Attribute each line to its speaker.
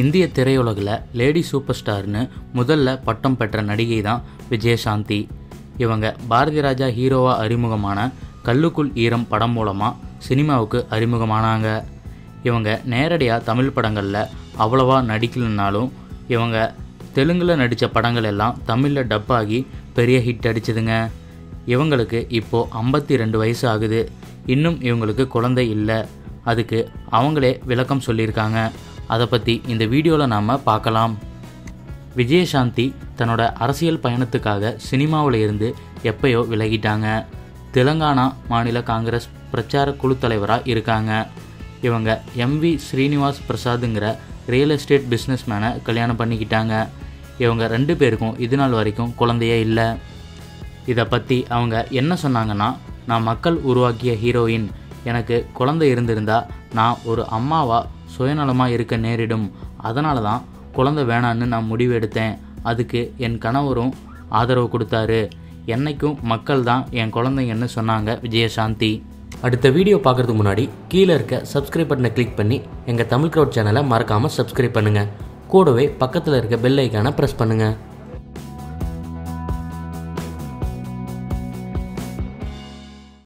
Speaker 1: இந்திய திரையுலகில் lady super ஸ்டார்னு முதல்ல பட்டம் பெற்ற நடிகை தான் விஜயசாந்தி. இவங்க பாரதி ராஜா ஹீரோவாக அறிமுகமான கல்லுக்குள் ஈரம் படம் மூலமாக சினிமாவுக்கு அறிமுகமானாங்க. இவங்க நேரடியாக தமிழ் படங்களில் அவ்வளவா நடிக்கலனாலும் இவங்க தெலுங்கில் நடித்த படங்கள் எல்லாம் தமிழில் டப்பாகி பெரிய ஹிட் அடிச்சதுங்க. இவங்களுக்கு இப்போது ஐம்பத்தி ரெண்டு வயசு ஆகுது. இன்னும் இவங்களுக்கு குழந்தை இல்லை. அதுக்கு அவங்களே விளக்கம் சொல்லியிருக்காங்க. அதை பற்றி இந்த வீடியோவில் நாம் பார்க்கலாம். விஜயசாந்தி தன்னோட அரசியல் பயணத்துக்காக சினிமாவில் இருந்து எப்பயோ விலகிட்டாங்க. தெலுங்கானா மாநில காங்கிரஸ் பிரச்சார குழு தலைவராக இருக்காங்க. இவங்க எம்வி ஸ்ரீனிவாஸ் பிரசாத்துங்கிற ரியல் எஸ்டேட் பிஸ்னஸ் மேனை கல்யாணம் பண்ணிக்கிட்டாங்க. இவங்க ரெண்டு பேருக்கும் இது நாள் வரைக்கும் குழந்தையே இல்லை. இதை பற்றி அவங்க என்ன சொன்னாங்கன்னா நான் மக்கள் உருவாக்கிய ஹீரோயின் எனக்கு குழந்தை இருந்திருந்தால் நான் ஒரு அம்மாவாக சுயநலமாக இருக்க நேரிடும். அதனால தான் குழந்தை வேணான்னு நான் முடிவு எடுத்தேன். அதுக்கு என் கணவரும் ஆதரவு கொடுத்தாரு. என்னைக்கும் மக்கள் தான் என் குழந்தைங்கன்னு சொன்னாங்க விஜயசாந்தி.
Speaker 2: அடுத்த வீடியோ பார்க்குறதுக்கு முன்னாடி கீழே இருக்க சப்ஸ்கிரைப் பட்டனை கிளிக் பண்ணி எங்கள் தமிழ் க்ரௌட் சேனலை மறக்காமல் சப்ஸ்கிரைப் பண்ணுங்கள் கூடவே பக்கத்தில் இருக்க பெல் ஐக்கானை ப்ரெஸ் பண்ணுங்கள்